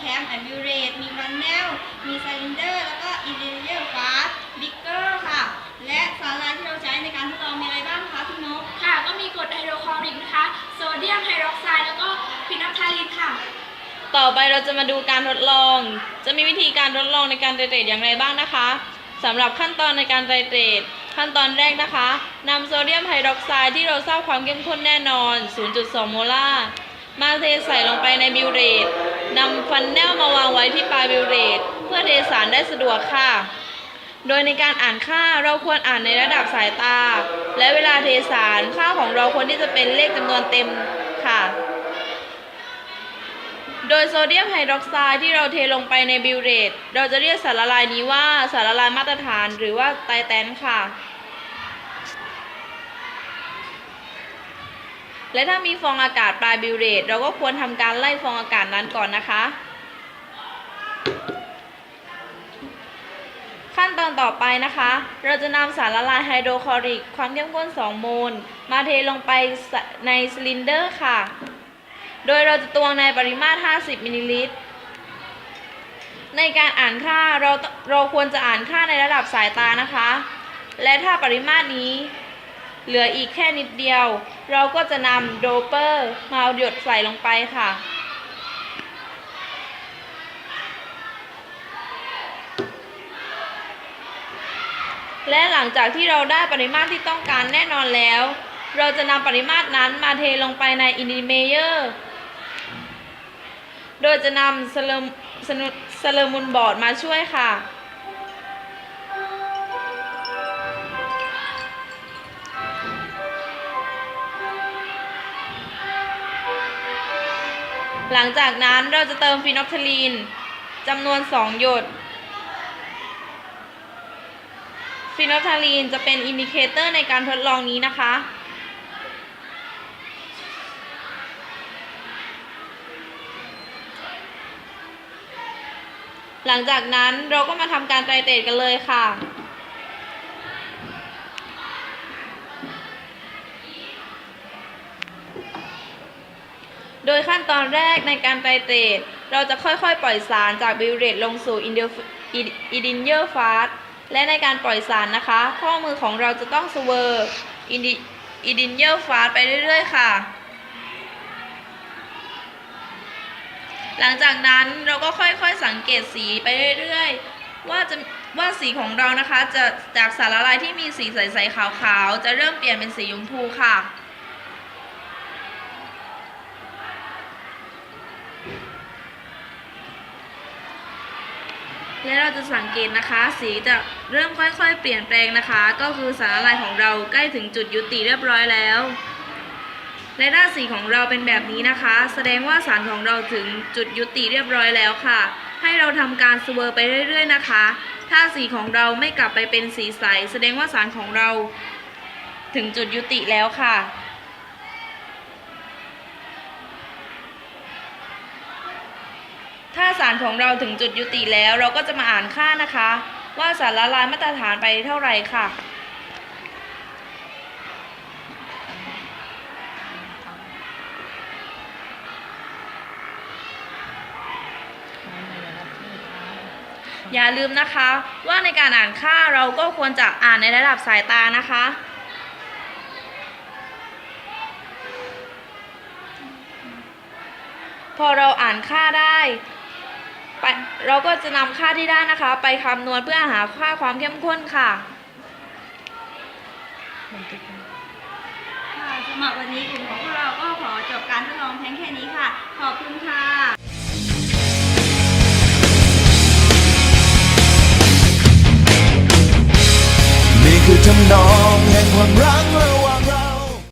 แตนมีแคมแอนด์บิวเรตมีรันแนลมีไซลินเดอร์ แล้วก็อินเดียร์ฟาสบิ๊กเกอร์ค่ะ และสารละลายที่เราใช้ในการทดลองมีอะไรบ้างคะพี่นก ค่ะ ก็มีกรดไฮโดรคลอริกนะคะ โซเดียมไฮดรอกไซด์แล้วก็ฟินอลทาลีนค่ะ ต่อไปเราจะมาดูการทดลอง จะมีวิธีการทดลองในการไตรเตรตอย่างไรบ้างนะคะสำหรับขั้นตอนในการไตรเตรตขั้นตอนแรกนะคะนำโซเดียมไฮดรอกไซด์ที่เราทราบความเข้มข้นแน่นอน 0.2 โมลาร์มาเทใส่ลงไปในบิวเรต นำฟันแนลมาวางไว้ที่ปลายบิวเรตเพื่อเทสารได้สะดวกค่ะ โดยในการอ่านค่าเราควรอ่านในระดับสายตา และเวลาเทสารค่าของเราควรที่จะเป็นเลขจำนวนเต็มค่ะ โดยโซเดียมไฮดรอกไซด์ที่เราเทลงไปในบิวเรตเราจะเรียกสารละลายนี้ว่าสารละลายมาตรฐานหรือว่าไตแตนค่ะ และถ้ามีฟองอากาศปลายบิวเรตเราก็ควรทำการไล่ฟองอากาศนั้นก่อนนะคะ ขั้นตอนต่อไปนะคะ เราจะนำสารละลายไฮโดรคลอริก ความเข้มข้น 2 โมล มาเทลงไปในซิลินเดอร์ค่ะ โดยเราจะตวงในปริมาตร 50 มิลลิลิตรในการอ่านค่าเราเราควรจะอ่านค่าในระดับสายตานะคะ และถ้าปริมาตรนี้ เหลืออีกแค่นิดเดียว เราก็จะนำโดเปอร์มาหยดใส่ลงไปค่ะ และหลังจากที่เราได้ปริมาตรที่ต้องการแน่นอนแล้ว เราจะนำปริมาตรนั้นมาเทลงไปในอินดิเมเยอร์ โดยจะนำสเลมสนุสเลมุนบอร์ดมาช่วยค่ะ หลังจากนั้นเราจะเติมฟีนอลทาลีนจำนวน 2 หยดฟีนอลทาลีนจะเป็นอินดิเคเตอร์ในการทดลองนี้นะคะ หลังจากนั้นเราก็มาทำการไตรเตรตกันเลยค่ะ โดยขั้นตอนแรกในการไตรเตรตเราจะค่อยๆ ปล่อยสารจากบิวเรตลงสู่อินเดอิดินเยอร์ฟาสและในการปล่อยสารนะคะ ข้อมือของเราจะต้องสเวอร์อินดินเยอร์ฟาสไปเรื่อย ๆ ค่ะ หลังจากนั้นเราก็ค่อยๆสังเกตสีไปเรื่อยๆ ว่าจะว่าสีของเรานะคะจะจากสารละลายที่มีสีใสๆขาวๆ จะเริ่มเปลี่ยนเป็นสีชมพูค่ะ และเราจะสังเกตนะคะ สีจะเริ่มค่อยๆ เปลี่ยนแปลงนะคะ ก็คือสารละลายของเราใกล้ถึงจุดยุติเรียบร้อยแล้ว และถ้าสีของเราเป็นแบบนี้นะคะ แสดงว่าสารของเราถึงจุดยุติเรียบร้อยแล้วค่ะ ให้เราทำการสเวอร์ไปเรื่อย ๆ นะคะ ถ้าสีของเราไม่กลับไปเป็นสีใส แสดงว่าสารของเราถึงจุดยุติแล้วค่ะ สารของเราถึงจุดยุติแล้ว เราก็จะมาอ่านค่านะคะ ว่าสารละลายมาตรฐานไปเท่าไหร่ค่ะ อย่าลืมนะคะว่าในการอ่านค่าเราก็ควรจะอ่านในระดับสายตานะคะพอเราอ่านค่าได้ ไปเราก็จะนำค่าที่ได้นะคะ ไปคำนวณเพื่อหาค่าความเข้มข้นค่ะค่ะสำหรับวันนี้กลุ่มของพวกเราก็ขอจบการทดลองเพียงแค่นี้ค่ะ ขอบคุณค่ะนี่คือทำนองแห่งความรักและ